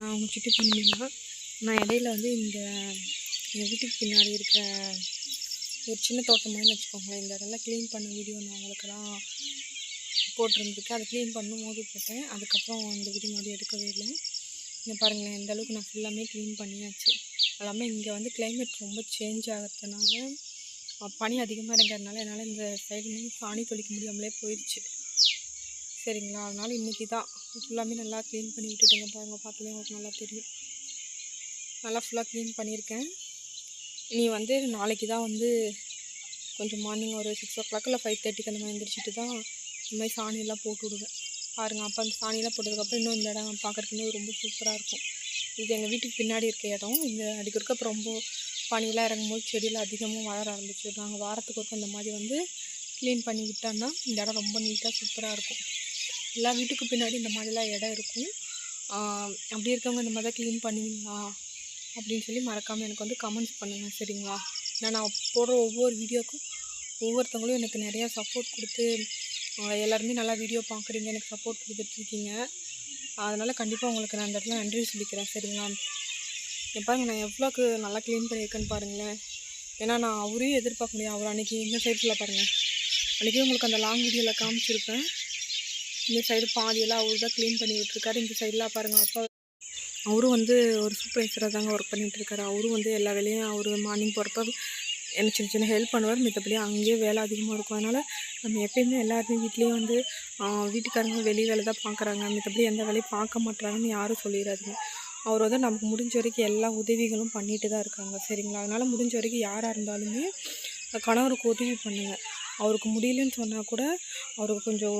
அவங்க சிட்டி பண்ணிங்கன்னா நான் இடையில வந்து இந்த எங்கள் வீட்டுக்கு பின்னாடி இருக்கிற ஒரு சின்ன தோட்டம் மாதிரி வச்சுக்கோங்களேன். இந்த இடம்லாம் க்ளீன் பண்ண வீடியோ நான் உங்களுக்கெல்லாம் போட்டிருந்துருக்கு அதை க்ளீன் பண்ணும் போது போட்டேன். அதுக்கப்புறம் அந்த வீடியோ மாதிரி எடுக்கவே இல்லை. இங்கே பாருங்களேன் இந்த அளவுக்கு நான் ஃபுல்லாமே க்ளீன் பண்ணியாச்சு. எல்லாமே இங்கே வந்து கிளைமேட் ரொம்ப சேஞ்ச் ஆகிறதுனால பனி அதிகமாக இருக்கிறதுனால என்னால் இந்த சைடுலேயும் பானி சாணி தொளிக்க முடியாமலே போயிடுச்சு சரிங்களா? அதனால் இன்றைக்கி தான் ஃபுல்லாமே நல்லா க்ளீன் பண்ணி விட்டுட்டுங்க பாருங்க. பார்த்தாலே உங்களுக்கு நல்லா தெரியும். நல்லா ஃபுல்லாக க்ளீன் பண்ணியிருக்கேன். நீ வந்து நாளைக்கு தான் வந்து கொஞ்சம் மார்னிங் ஒரு சிக்ஸ் ஓ கிளாக் இல்லை ஃபைவ் தேர்ட்டிக்கு அந்த மாதிரி எழுந்திரிச்சிட்டு தான் இந்த மாதிரி சாணியெல்லாம் போட்டு விடுவேன். பாருங்கள் அப்போ அந்த சாணியெல்லாம் போட்டதுக்கப்புறம் இன்னும் இந்த இடம் பார்க்குறதுக்கு இன்னும் ரொம்ப சூப்பராக இருக்கும். இது எங்கள் வீட்டுக்கு பின்னாடி இருக்க இடம். இந்த அடிக்கிறக்க அப்புறம் ரொம்ப பனியெலாம் இறங்கும்போது செடியெல்லாம் அதிகமாக வளர ஆரம்பிச்சிடும் நாங்கள் வாரத்துக்கு ஒருக்க இந்த மாதிரி வந்து க்ளீன் பண்ணி விட்டோம்னா இந்த இடம் ரொம்ப நீட்டாக சூப்பராக இருக்கும். எல்லா வீட்டுக்கு பின்னாடி இந்த மாதிரிலாம் இடம் இருக்கும். அப்படி இருக்கவங்க இந்த மாதிரி தான் க்ளீன் பண்ணுவீங்களா? அப்படின்னு சொல்லி மறக்காமல் எனக்கு வந்து கமெண்ட்ஸ் பண்ணுங்கள் சரிங்களா? ஏன்னா நான் போடுற ஒவ்வொரு வீடியோக்கும் ஒவ்வொருத்தவங்களும் எனக்கு நிறையா சப்போர்ட் கொடுத்து எல்லாருமே நல்லா வீடியோ பார்க்குறீங்க எனக்கு சப்போர்ட் கொடுத்துட்ருக்கீங்க அதனால் கண்டிப்பாக உங்களுக்கு நான் இந்த இடத்துல நன்றி சொல்லிக்கிறேன் சரிங்களா? இங்க நான் எவ்வளோக்கு நல்லா க்ளீன் பண்ணியிருக்கேன்னு பாருங்களேன். ஏன்னா நான் அவரையும் எதிர்பார்க்க முடியும் அவர் அன்றைக்கி இந்த சைடில் பாருங்கள் அன்றைக்கி உங்களுக்கு அந்த லாங் வீடியோவில் காமிச்சிருப்பேன். இந்த சைடு பாதியெல்லாம் அவர் தான் க்ளீன் பண்ணி விட்டுருக்காரு இந்த சைடெலாம் பாருங்கள் அப்பா. அவரும் வந்து ஒரு சூப்பர்வைசராக தாங்க ஒர்க் பண்ணிகிட்ருக்காரு அவரும் வந்து எல்லா வேலையும் அவர் மார்னிங் போகிறப்ப எனக்கு சின்ன சின்ன ஹெல்ப் பண்ணுவார். மித்தபடி அங்கேயே வேலை அதிகமாக இருக்கும். அதனால் நம்ம எப்பயுமே எல்லாருமே வீட்லேயும் வந்து வீட்டுக்காரங்க வெளி வேலை தான் பார்க்குறாங்க மித்தபடி எந்த வேலையும் பார்க்க மாட்றாங்கன்னு யாரும் சொல்லிடாதீங்க அவர் வந்து நமக்கு முடிஞ்ச வரைக்கும் எல்லா உதவிகளும் பண்ணிட்டு தான் இருக்காங்க. சரிங்களா? அதனால் முடிஞ்ச வரைக்கும் யாராக இருந்தாலுமே கணவருக்கு உதவி பண்ணுங்கள் அவருக்கு முடியலன்னு சொன்னால் கூட அவருக்கு கொஞ்சம்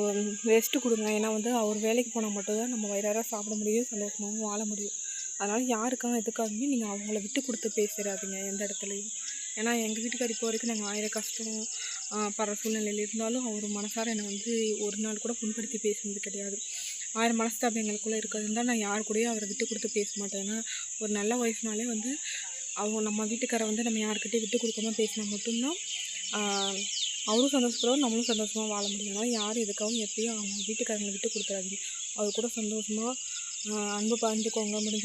ரெஸ்ட்டு கொடுங்க. ஏன்னா வந்து அவர் வேலைக்கு போனால் மட்டும்தான் நம்ம வயிறார சாப்பிட முடியும் சந்தோஷமாகவும் வாழ முடியும். அதனால் யாருக்காக எதுக்காகவுமே நீங்கள் அவங்கள விட்டு கொடுத்து பேசிடாதீங்க எந்த இடத்துலையும். ஏன்னா எங்கள் வீட்டுக்கார் இப்போ வரைக்கும் நாங்கள் ஆயிரம் கஷ்டம் பர படுற சூழ்நிலையில் இருந்தாலும் அவர் மனசார என்னை வந்து ஒரு நாள் கூட புண்படுத்தி பேசுனது கிடையாது. ஆயிரம் மனஸ்தாபம் எங்களுக்குள்ளே இருக்கிறதுனா நான் யார் கூடயும் அவரை விட்டு கொடுத்து பேச மாட்டேன். ஏன்னா ஒரு நல்ல ஒய்ஃப்னாலே வந்து அவங்க நம்ம வீட்டுக்காரை வந்து நம்ம யாருக்கிட்டே விட்டு கொடுக்காம பேசினா மட்டும்தான் அவரும் சந்தோஷப்படுவார் நம்மளும் சந்தோஷமாக வாழ முடியும். அதனால் யார் எதுக்காகவும் எப்பயும் அவங்க வீட்டுக்காரங்களை விட்டு கொடுத்துறாதீங்க. அவர் கூட சந்தோஷமாக அன்பு பகிர்ந்துக்கோங்க முடிஞ்ச